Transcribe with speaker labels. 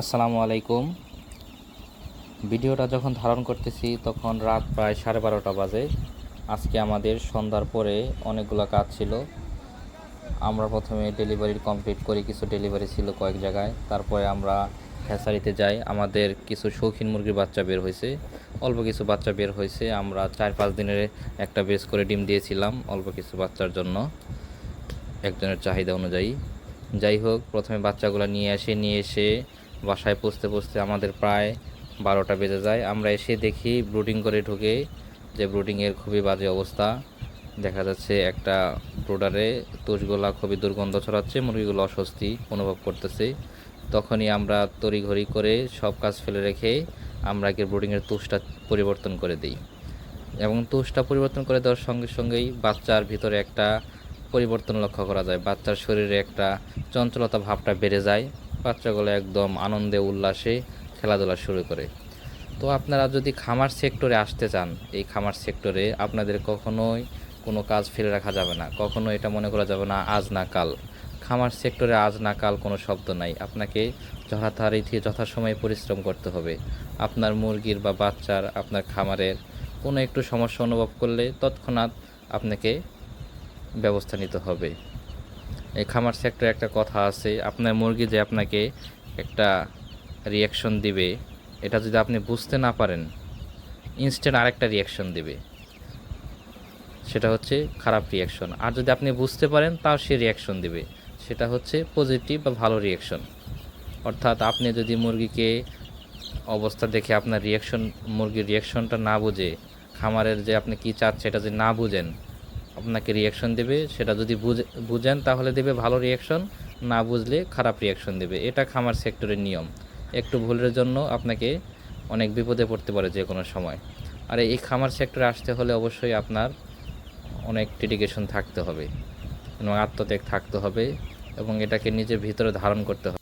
Speaker 1: আসসালামু আলাইকুম। ভিডিওটা যখন ধারণ করতেছি তখন রাত প্রায় সাড়ে বারোটা বাজে। আজকে আমাদের সন্ধ্যার পরে অনেকগুলো কাজ ছিল। আমরা প্রথমে ডেলিভারি কমপ্লিট করি, কিছু ডেলিভারি ছিল কয়েক জায়গায়। তারপরে আমরা হ্যাসারিতে যাই। আমাদের কিছু শৌখিন মুরগির বাচ্চা বের হয়েছে। অল্প কিছু বাচ্চা বের হয়েছে। আমরা চার পাঁচ দিনের একটা বেস করে ডিম দিয়েছিলাম অল্প কিছু বাচ্চার জন্য। একজনের চাহিদা অনুযায়ী। যাই হোক, প্রথমে বাচ্চাগুলো নিয়ে আসে, নিয়ে এসে বাসায় পুষতে পুষতে আমাদের প্রায় বারোটা বেজে যায়। আমরা এসে দেখি ব্রুডিং করে ঢুকে যে ব্রুডিংয়ের খুবই বাজে অবস্থা। দেখা যাচ্ছে একটা ব্রুডারে তুষগুলা খুবই দুর্গন্ধ ছড়াচ্ছে, মুরগিগুলো অস্বস্তি অনুভব করতেছে। তখনই আমরা তড়িঘড়ি করে সব কাজ ফেলে রেখে আমরা কি ব্রুডিংয়ের তুষটা পরিবর্তন করে দিই। এবং তুষটা পরিবর্তন করে দেওয়ার সঙ্গে সঙ্গেই বাচ্চার ভিতরে একটা পরিবর্তন লক্ষ্য করা যায়। বাচ্চার শরীরে একটা চঞ্চলতা ভাবটা বেড়ে যায়। বাচ্চাগুলো একদম আনন্দে, উল্লাসে খেলাধুলা শুরু করে। তো আপনারা যদি খামার সেক্টরে আসতে চান, এই খামার সেক্টরে আপনাদের কখনোই কোনো কাজ ফেলে রাখা যাবে না। কখনো এটা মনে করা যাবে না, আজ না কাল। খামার সেক্টরে আজ না কাল কোনো শব্দ নাই। আপনাকে যথারীতি, যথাসময়ে পরিশ্রম করতে হবে। আপনার মুরগির বা বাচ্চার, আপনার খামারের কোনো একটু সমস্যা অনুভব করলে তৎক্ষণাৎ আপনাকে ব্যবস্থা নিতে হবে। এই খামার সেক্টরে একটা কথা আছে, আপনার মুরগি যে আপনাকে একটা রিয়াকশন দিবে, এটা যদি আপনি বুঝতে না পারেন ইনস্ট্যান্ট আরেকটা রিয়াকশন দিবে। সেটা হচ্ছে খারাপ রিয়াকশন আর যদি আপনি বুঝতে পারেন, তাও সে রিয়াকশন দিবে। সেটা হচ্ছে পজিটিভ বা ভালো রিয়াকশন অর্থাৎ আপনি যদি মুরগিকে অবস্থা দেখে আপনার রিয়াকশন মুরগির রিয়াকশনটা না বুঝে, খামারের যে আপনি কী চাচ্ছে এটা যদি না বুঝেন আপনাকে রিয়াকশন দেবে, সেটা যদি বুঝে, বুঝেন তাহলে দেবে ভালো রিয়াকশন না বুঝলে খারাপ রিয়াকশন দেবে। এটা খামার সেক্টরের নিয়ম। একটু ভুলের জন্য আপনাকে অনেক বিপদে পড়তে পারে যে কোনো সময়। আর এই খামার সেক্টরে আসতে হলে অবশ্যই আপনার অনেক ডেডিকেশন থাকতে হবে এবং আত্মত্যাগ থাকতে হবে এবং এটাকে নিজের ভিতরে ধারণ করতে হবে।